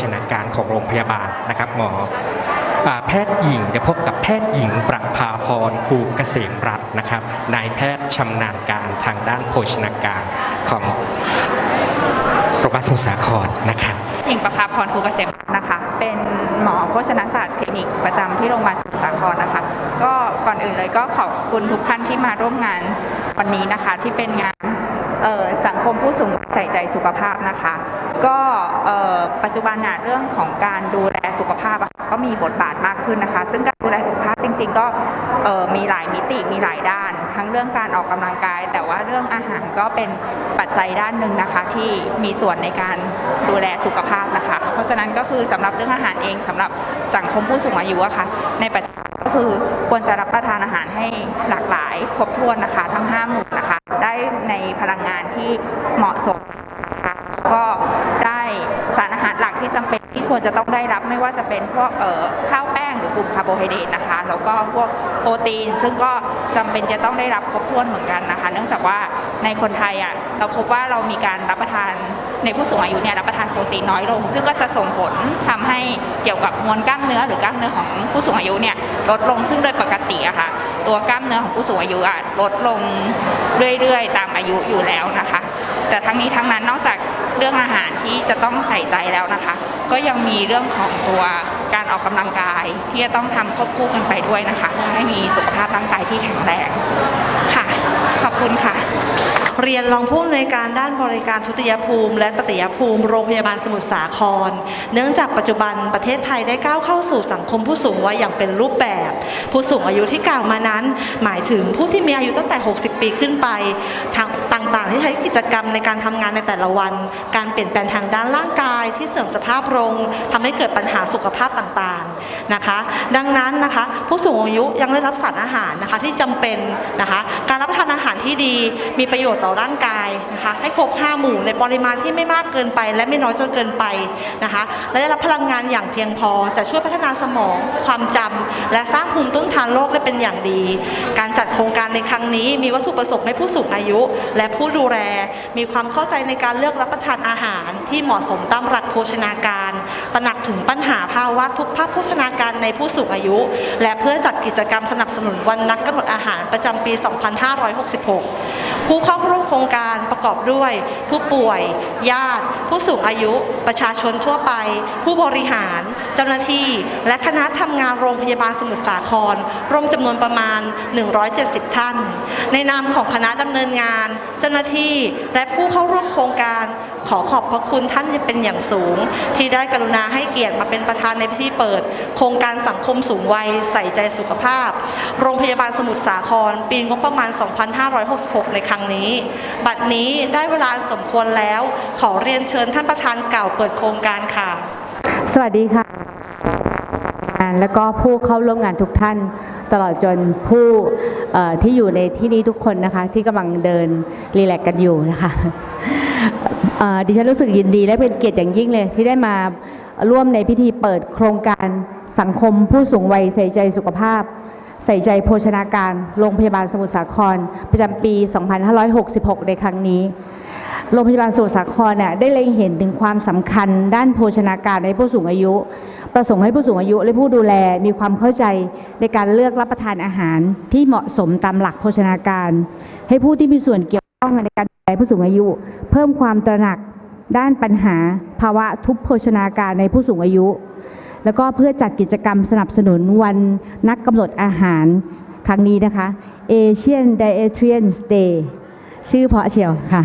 ชนาการของโรงพยาบาลนะครับหมอแพทย์หญิงจะพบกับแพทย์หญิงประภาพรครูเกษมรัตน์นะครับนายแพทย์ชำนาญการทางด้านโภชนาการของโรงพยาบาลสมุทรสาครนะครับหญิงประภาพรครูเกษมนะคะ เป็นหมอโภชนาศาสตร์คลินิกประจำที่โรงพยาบาลสมุทรสาครนะคะ ก็ก่อนอื่นเลยก็ขอบคุณทุกท่านที่มาร่วมงานวันนี้นะคะ ที่เป็นงานสังคมผู้สูง ใส่ใจสุขภาพนะคะ ก็ปัจจุบันน่ะเรื่องของการดูแลสุขภาพก็มีบทบาทมากขึ้นนะคะ ซึ่งการดูแลสุขภาพจริง ๆ ก็มีหลายมิติมีหลายด้าน ทั้งเรื่องการออกกำลังกาย แต่ว่าเรื่องอาหารก็เป็นปัจจัยด้านหนึ่งนะคะ ที่มีส่วนในการดูแลสุขภาพนะคะ เพราะฉะนั้นก็คือสำหรับเรื่องอาหารเองสำหรับสังคมผู้สูงอายุอะค่ะในปัจจุบันก็คือควรจะรับประทานอาหารให้หลากหลายครบถ้วนนะคะ ทั้งห้าหมู่ ในพลังงานที่เหมาะสม ก็ได้สารอาหารหลักที่จำเป็นที่ควรจะต้องได้รับไม่ว่าจะเป็นพวกเอ่อข้าวแป้งหรือกลุ่มคาร์โบไฮเดรตนะคะ แล้วก็พวกโปรตีน ซึ่งก็จำเป็นจะต้องได้รับครบถ้วนเหมือนกันนะคะ เนื่องจากว่า ในคนไทยอะเราพบว่าเรามีการรับประทานในผู้สูงอายุเนี่ยรับประทานโปรตีนน้อยลง ซึ่งก็จะส่งผลทำให้เกี่ยวกับมวลกล้ามเนื้อหรือกล้ามเนื้อของผู้สูงอายุเนี่ยลดลงซึ่งโดยปกติอะค่ะตัวกล้ามเนื้อของผู้สูงอายุอะลดลงเรื่อยๆ ตามอายุอยู่แล้วนะคะ แต่ทั้งนี้ทั้งนั้นนอกจากเรื่องอาหารที่จะต้องใส่ใจแล้วนะคะ ก็ยังมีเรื่องของตัวการออกกำลังกายที่จะต้องทำควบคู่กันไปด้วยนะคะเพื่อให้มีสุขภาพร่างกายที่แข็งแรง อบคุณค่ะ เรียนรองผู้อำนวยการด้านบริการทุติยภูมิ และตติยภูมิโรงพยาบาลสมุทรสาคร เนื่องจากปัจจุบันประเทศไทยได้ก้าวเข้าสู่สังคมผู้สูงวัยอย่างเป็นรูปแบบ ผู้สูงอายุที่กล่าวมานั้น หมายถึงผู้ที่มีอายุตั้งแต่ 60 ปีขึ้นไป ทาง ต่างๆ ที่ใช้กิจกรรมในการทำงานในแต่ละวัน การเปลี่ยนแปลงทางด้านร่างกายที่เสื่อมสภาพลงทำให้เกิดปัญหาสุขภาพต่างๆนะคะ ดังนั้นนะคะผู้สูงอายุยังได้รับสารอาหารนะคะที่จำเป็นนะคะการรับประทานอาหารที่ดีมีประโยชน์ต่อร่างกายนะคะให้ครบ5หมู่ในปริมาณที่ไม่มากเกินไป และไม่น้อยจนเกินไปนะคะและได้รับพลังงานอย่างเพียงพอจะช่วยพัฒนาสมองความจำและสร้างภูมิต้านทานโรคได้เป็นอย่างดี การจัดโครงการในครั้งนี้มีวัตถุประสงค์ให้ผู้สูงอายุ และผู้ดูแล มีความเข้าใจในการเลือกรับประทานอาหารที่เหมาะสมตามหลักโภชนาการ ตระหนักถึงปัญหาภาวะทุกภาคโภชนาการในผู้สูงอายุ และเพื่อจัดกิจกรรมสนับสนุนวันนักกำหนดอาหารประจำปี 2566 ผู้เข้าร่วมโครงการประกอบด้วย ผู้ป่วย ญาติ ผู้สูงอายุ ประชาชนทั่วไป ผู้บริหาร เจ้าหน้าที่ และคณะทำงานโรงพยาบาลสมุทรสาครรวมจำนวนประมาณ 170 ท่าน ในนามของคณะดำเนินงาน เจ้าหน้าที่และผู้เข้าร่วมโครงการขอขอบพระคุณท่านเป็นอย่างสูง ที่ได้กรุณาให้เกียรติมาเป็นประธานในพิธีเปิด โครงการสังคมสูงวัยใส่ใจสุขภาพ โรงพยาบาลสมุทรสาคร ปีงบประมาณ 2566 ในครั้งนี้ บัดนี้ได้เวลาสมควรแล้ว ขอเรียนเชิญท่านประธานเก่าเปิดโครงการค่ะ สวัสดีค่ะแล้วก็ผู้เข้าร่วมงานทุกท่าน ตลอดจนผู้ที่อยู่ในที่นี้ทุกคนนะคะที่กำลังเดินรีแลกซ์กันอยู่นะคะดิฉันรู้สึกยินดีและเป็นเกียรติอย่างยิ่งเลย ที่ได้มาร่วมในพิธีเปิดโครงการสังคมผู้สูงวัยใส่ใจสุขภาพ ใส่ใจโภชนาการโรงพยาบาลสมุทรสาคร ประจำปี 2566 ในครั้งนี้ โรงพยาบาลสมุทรสาครเนี่ยได้เล็งเห็นถึงความสำคัญ ด้านโภชนาการในผู้สูงอายุ ประสงค์ให้ผู้สูงอายุและผู้ดูแลมีความเข้าใจในการเลือกรับประทานอาหารที่เหมาะสมตามหลักโภชนาการ ให้ผู้ที่มีส่วนเกี่ยวข้องในการดูแลผู้สูงอายุ เพิ่มความตระหนักด้านปัญหาภาวะทุพโภชนาการในผู้สูงอายุ แล้วก็เพื่อจัดกิจกรรมสนับสนุนวันนักกำหนดอาหารครั้งนี้นะคะ Asian Dietitian Day ชื่อเพาะเชียวค่ะ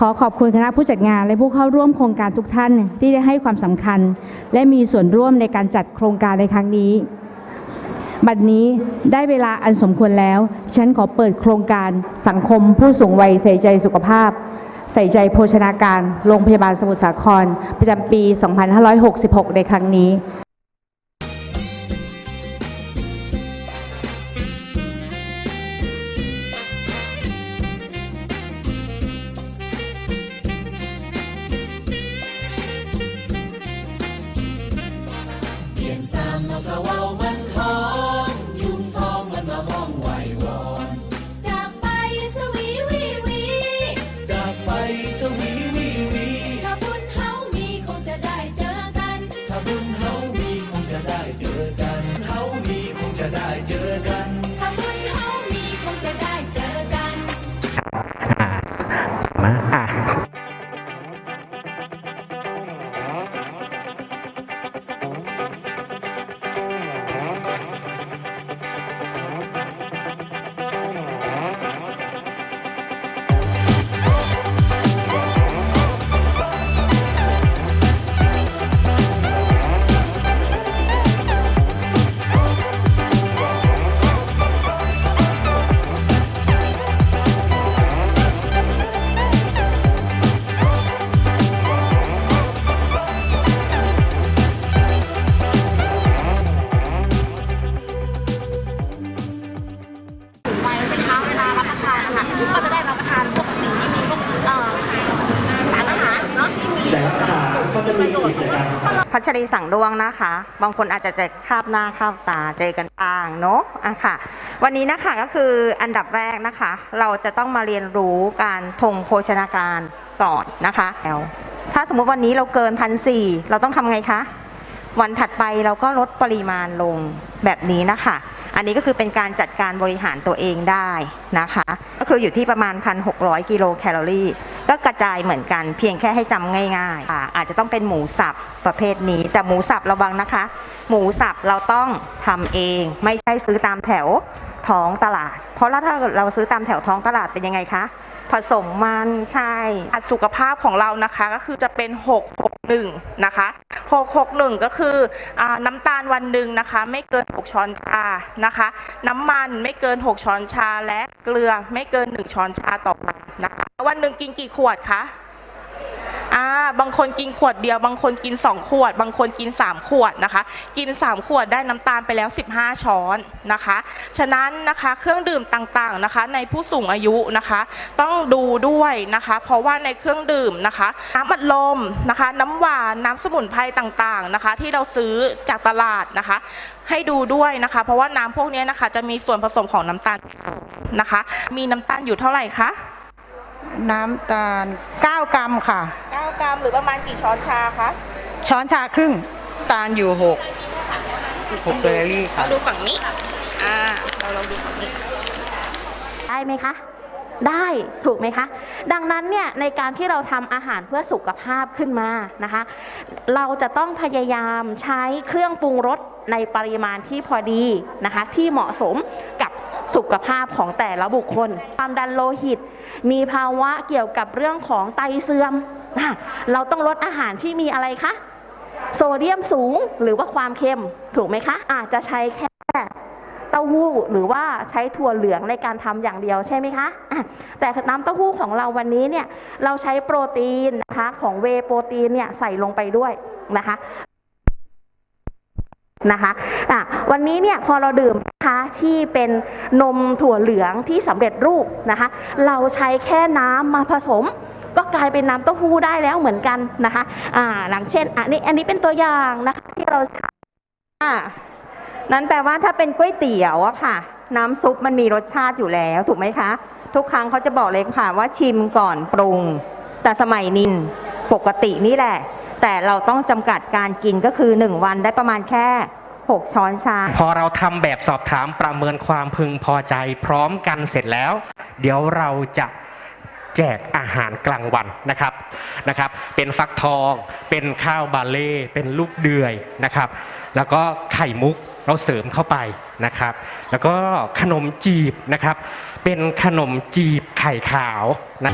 ขอขอบคุณคณะผู้จัดงานและผู้เข้าร่วมโครงการทุกท่านที่ได้ให้ความสำคัญ และมีส่วนร่วมในการจัดโครงการในครั้งนี้ บัดนี้ได้เวลาอันสมควรแล้ว ฉันขอเปิดโครงการสังคมผู้สูงวัยใส่ใจสุขภาพ ใส่ใจโภชนาการ โรงพยาบาลสมุทรสาคร ประจำปี 2566 ในครั้งนี้ รีสั่งดวงนะคะ บางคนอาจจะเจอคาบหน้าคาบตาเจอกันบ้างเนาะอะค่ะ วันนี้นะคะก็คืออันดับแรกนะคะ เราจะต้องมาเรียนรู้การทงโภชนาการก่อนนะคะแล้วถ้าสมมุติวันนี้เราเกินพันสี่เราต้องทำไงคะ วันถัดไปเราก็ลดปริมาณลงแบบนี้นะคะ อันนี้ก็คือเป็นการจัดการบริหารตัวเองได้นะคะ ก็คืออยู่ที่ประมาณ 1,600 กิโลแคลอรี่ ก็กระจายเหมือนกัน เพียงแค่ให้จำง่ายๆ อาจจะต้องเป็นหมูสับประเภทนี้ แต่หมูสับระวังนะคะ หมูสับเราต้องทำเองไม่ใช่ซื้อตามแถวท้องตลาด เพราะถ้าเราซื้อตามแถวท้องตลาดเป็นยังไงคะ ผสมมันใช่ อัตราสุขภาพของเรานะคะก็คือจะเป็น 661 นะคะ 661 ก็คืออน้ำตาลวันหนึ่งนะคะ ไม่เกิน 6 ช้อนชานะคะ น้ำมันไม่เกิน 6 ช้อนชาและเกลือไม่เกิน 1 ช้อนชาต่อวันนะคะวันหนึ่งกินกี่ขวดคะ อ่าบางคนกินขวดเดียว บางคนกิน 2 ขวด บางคนกิน 3 ขวดนะคะ กิน 3 ขวดได้น้ำตาลไปแล้ว 15 ช้อนนะคะ ฉะนั้นนะคะเครื่องดื่มต่างๆนะคะ ในผู้สูงอายุนะคะ ต้องดูด้วยนะคะ เพราะว่าในเครื่องดื่มนะคะน้ำอัดลมนะคะ น้ำหวานน้ำสมุนไพรต่างๆนะคะ ที่เราซื้อจากตลาดนะคะ ให้ดูด้วยนะคะ เพราะว่าน้ำพวกนี้นะคะจะมีส่วนผสมของน้ำตาลนะคะ มีน้ำตาลอยู่เท่าไหร่คะ น้ำตาล 9 กรัมค่ะ 9 กรัมหรือประมาณกี่ช้อนชาคะช้อนชาครึ่งตาลอยู่ 6 6แคลอรี่ค่ะ เราดูฝั่งนี้ อ่า เราลองดูฝั่งนี้ ได้ไหมคะ ได้ถูกไหมคะ ดังนั้นเนี่ยในการที่เราทำอาหารเพื่อสุขภาพขึ้นมานะคะ เราจะต้องพยายามใช้เครื่องปรุงรสในปริมาณที่พอดีนะคะ ที่เหมาะสมกับ สุขภาพของแต่ละบุคคล ความดันโลหิต มีภาวะเกี่ยวกับเรื่องของไตเสื่อม เราต้องลดอาหารที่มีอะไรคะ โซเดียมสูงหรือว่าความเค็มถูกไหมคะ อาจจะใช้แค่เต้าหู้หรือว่าใช้ถั่วเหลืองในการทำอย่างเดียวใช่ไหมคะแต่น้ำเต้าหู้ของเราวันนี้เนี่ยเราใช้โปรตีนนะคะของเวโปรตีนเนี่ยใส่ลงไปด้วยนะคะ นะคะอะวันนี้เนี่ยพอเราดื่มนะคะที่เป็นนมถั่วเหลืองที่สำเร็จรูปนะคะ เราใช้แค่น้ำมาผสม ก็กลายเป็นน้ำเต้าหู้ได้แล้วเหมือนกันนะคะอ่าหลังเช่นอันนี้อันนี้เป็นตัวอย่างนะคะที่เราอ่านั้นแปลว่าถ้าเป็นก๋วยเตี๋ยวอะค่ะ น้ำซุปมันมีรสชาติอยู่แล้ว ถูกไหมคะ ทุกครั้งเขาจะบอกเลยค่ะว่าชิมก่อนปรุง แต่สมัยนินปกตินี่แหละ แต่เราต้องจำกัดการกินก็คือ 1 วันได้ประมาณแค่ 6 ช้อนชา พอเราทำแบบสอบถามประเมินความพึงพอใจ พร้อมกันเสร็จแล้ว เดี๋ยวเราจะแจกอาหารกลางวันนะครับนะครับ เป็นฟักทอง เป็นข้าวบาเล่ เป็นลูกเดือยนะครับ แล้วก็ไข่มุกเราเสริมเข้าไปนะครับ แล้วก็ขนมจีบนะครับ เป็นขนมจีบไข่ขาวนะ